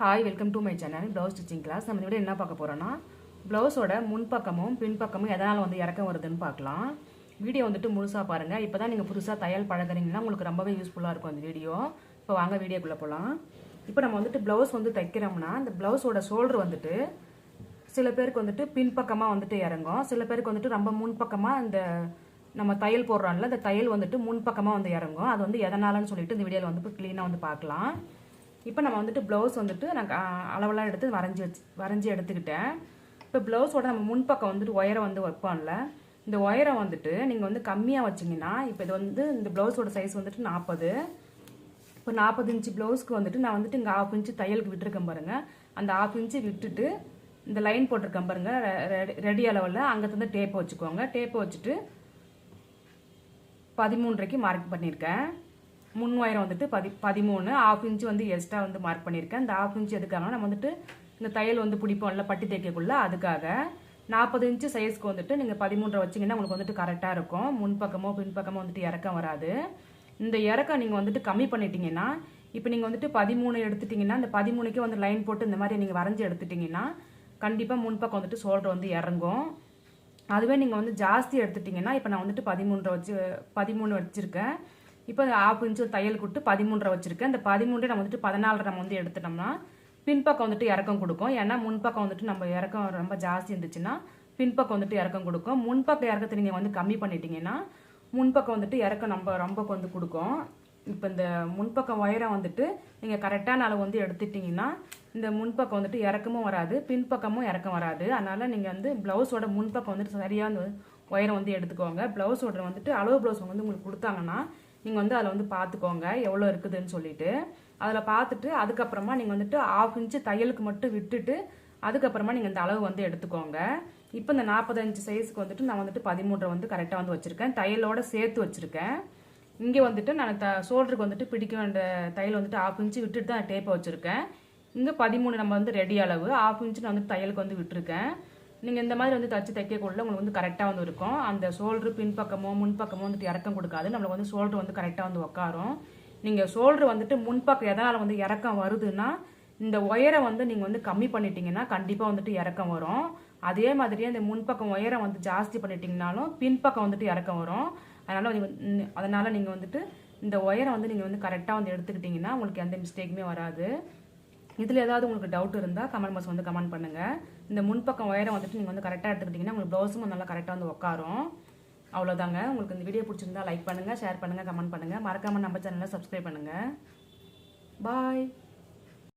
Hi welcome to my channel blouse stitching class நம்ம இந்த video என்ன பார்க்க போகிறோன்னா ப்ளவுஸோட முன்பக்கமும் பின்பக்கமும் எதனால் வந்து இறக்கம் வருதுன்னு பார்க்கலாம். வீடியோ வந்துட்டு முழுசாக பாருங்கள் இப்போ தான் நீங்கள் புதுசாக தையல் பழகுறீங்கன்னா உங்களுக்கு ரொம்பவே யூஸ்ஃபுல்லாக இருக்கும் அந்த வீடியோ. இப்போ வாங்க வீடியோக்குள்ளே போகலாம் இப்போ நம்ம வந்துட்டு ப்ளவுஸ் வந்து தைக்கிறோம்னா அந்த ப்ளவுஸோட ஷோல்டர் வந்துட்டு சில பேருக்கு வந்துட்டு பின்பக்கமாக வந்துட்டு இறங்கும். சில பேருக்கு வந்துட்டு ரொம்ப முன்பக்கமாக இந்த நம்ம தையல் போடுறோம்ல அந்த தையல் வந்துட்டு முன்பக்கமாக வந்து இறங்கும். அது வந்து எதனாலன்னு சொல்லிட்டு இந்த வீடியோவில் வந்து க்ளீனாக வந்து பார்க்கலாம். இப்போ நம்ம வந்துட்டு ப்ளவுஸ் வந்துட்டு நான் அளவெல்லாம் எடுத்து வரைஞ்சி வச்சு வரைஞ்சி எடுத்துக்கிட்டேன். இப்போ ப்ளவுஸோட நம்ம முன்பக்கம் வந்துட்டு ஒயரை வந்து வைப்போம்ல இந்த ஒயரை வந்துட்டு நீங்கள் வந்து கம்மியாக வச்சிங்கன்னா இப்போ இது வந்து இந்த ப்ளவுஸோட சைஸ் வந்துட்டு நாற்பது இப்போ நாற்பது இன்ச்சு ப்ளவுஸ்க்கு வந்துட்டு நான் வந்துட்டு இங்கே ஆஃப் இன்ச்சு தையலுக்கு விட்டுருக்கேன் பாருங்கள் அந்த ஆஃப் இன்ச்சு விட்டுட்டு இந்த லைன் போட்டிருக்கேன் பாருங்கள் ரெடி அளவில். அங்கே தந்து டேப்பை வச்சுக்கோங்க. டேப்பை வச்சுட்டு பதிமூன்றைக்கு மார்க் பண்ணியிருக்கேன். முன் ஒயரம் வந்துட்டு பதி பதிமூணு ஆஃப் இன்ச்சு வந்து எக்ஸ்ட்ரா வந்து மார்க் பண்ணியிருக்கேன். இந்த ஆஃப் இன்ச்சு எதுக்காக நம்ம வந்துட்டு இந்த தையல் வந்து பிடிப்போம்ல பட்டி தைக்கக்குள்ளே அதுக்காக நாற்பது இன்ச்சு சைஸ்க்கு வந்துட்டு நீங்கள் பதிமூன்றரை வச்சிங்கன்னா உங்களுக்கு வந்துட்டு கரெக்டாக இருக்கும். முன்பக்கமோ பின்பக்கமோ வந்துட்டு இறக்கம் வராது. இந்த இறக்கம் நீங்கள் வந்துட்டு கம்மி பண்ணிட்டீங்கன்னா இப்போ நீங்கள் வந்துட்டு பதிமூணு எடுத்துட்டிங்கன்னா இந்த பதிமூணுக்கே வந்து லைன் போட்டு இந்த மாதிரி நீங்கள் வரைஞ்சி எடுத்துட்டிங்கன்னா கண்டிப்பாக முன்பக்கம் வந்துட்டு ஷோல்டர் வந்து இறங்கும். அதுவே நீங்கள் வந்து ஜாஸ்தி எடுத்துட்டிங்கன்னா இப்போ நான் வந்துட்டு பதிமூன்றரை வச்சு பதிமூணு வச்சுருக்கேன். இப்போ ஆஃப் இன்ச்சு தையல் கொடுத்து பதிமூன்றரை வச்சுருக்கேன். இந்த பதிமூன்றே நம்ம வந்துட்டு பதினாலரை நம்ம வந்து எடுத்துட்டோம்னா பின்பக்கம் வந்துட்டு இறக்கம் கொடுக்கும். ஏன்னா முன்பக்கம் வந்துட்டு நம்ம இறக்கம் ரொம்ப ஜாஸ்தி இருந்துச்சுன்னா பின்பக்கம் வந்துட்டு இறக்கம் கொடுக்கும். முன்பக்கம் இறக்கத்தை நீங்கள் வந்து கம்மி பண்ணிட்டீங்கன்னா முன்பக்கம் வந்துட்டு இறக்கம் நம்ம ரொம்ப வந்து கொடுக்கும். இப்போ இந்த முன்பக்கம் ஒயரை வந்துட்டு நீங்கள் கரெக்டான அளவு வந்து எடுத்துட்டிங்கன்னா இந்த முன்பக்கம் வந்துட்டு இறக்கமும் வராது பின்பக்கமும் இறக்கம் வராது. அதனால் நீங்கள் வந்து ப்ளவுஸோட முன்பக்கம் வந்துட்டு சரியாக அந்த ஒயரை வந்து எடுத்துக்கோங்க. ப்ளவுஸோட வந்துட்டு அளவு ப்ளவுஸ் வந்து உங்களுக்கு கொடுத்தாங்கன்னா நீங்கள் வந்து அதில் வந்து பார்த்துக்கோங்க எவ்வளோ இருக்குதுன்னு சொல்லிட்டு. அதில் பார்த்துட்டு அதுக்கப்புறமா நீங்கள் வந்துட்டு ஆஃப் இன்ச்சு தையலுக்கு மட்டும் விட்டுட்டு அதுக்கப்புறமா நீங்கள் இந்த அளவு வந்து எடுத்துக்கோங்க. இப்போ இந்த நாற்பத்தஞ்சு சைஸுக்கு வந்துட்டு நான் வந்துட்டு பதிமூன்றை வந்து கரெக்டாக வந்து வச்சுருக்கேன். தையலோட சேர்த்து வச்சுருக்கேன். இங்கே வந்துட்டு நான் த ஷோல்டருக்கு வந்துட்டு பிடிக்க வேண்டிய தையல் வந்துட்டு ஆஃப் இன்ச்சு விட்டுட்டு தான் டேப்பை வச்சுருக்கேன். இங்கே பதிமூணு நம்ம வந்து ரெடி அளவு. ஆஃப் இன்ச்சு நான் வந்து தையலுக்கு வந்து விட்டுருக்கேன். நீங்கள் இந்த மாதிரி வந்து தச்சு தைக்கக்குள்ள உங்களுக்கு வந்து கரெக்டாக வந்து இருக்கும். அந்த ஷோல்டர் பின்பக்கமோ முன்பக்கமோ வந்துட்டு இறக்கம் கொடுக்காது. நம்மளுக்கு வந்து ஷோல்டர் வந்து கரெக்டாக வந்து உட்காரும் நீங்கள் ஷோல்டர் வந்துட்டு முன்பக்கம் எதனால் வந்து இறக்கம் வருதுன்னா இந்த ஒயரை வந்து நீங்கள் வந்து கம்மி பண்ணிட்டீங்கன்னா கண்டிப்பாக வந்துட்டு இறக்கம் வரும். அதே மாதிரியே இந்த முன்பக்கம் ஒயரை வந்து ஜாஸ்தி பண்ணிட்டீங்கனாலும் பின்பக்கம் வந்துட்டு இறக்கம் வரும். அதனால் வந்து நீங்கள் வந்துட்டு இந்த ஒயரை வந்து நீங்கள் வந்து கரெக்டாக வந்து எடுத்துக்கிட்டிங்கன்னா உங்களுக்கு எந்த மிஸ்டேக்குமே வராது. இதில் ஏதாவது உங்களுக்கு டவுட் இருந்தால் கமெண்ட் பாக்ஸ் வந்து கமெண்ட் பண்ணுங்கள் இந்த முன்பக்கம் ஒயரை வந்துட்டு நீங்கள் வந்து கரெக்டாக எடுத்துக்கிட்டிங்கன்னா உங்களுக்கு ப்ளவுஸும் நல்லா கரெக்டாக வந்து உட்காரும் அவ்வளோதாங்க உங்களுக்கு இந்த வீடியோ பிடிச்சிருந்தா லைக் பண்ணுங்கள் ஷேர் பண்ணுங்கள் கமெண்ட் பண்ணுங்கள் மறக்காமல் நம்ம சேனலை சப்ஸ்கிரைப் பண்ணுங்கள் பாய்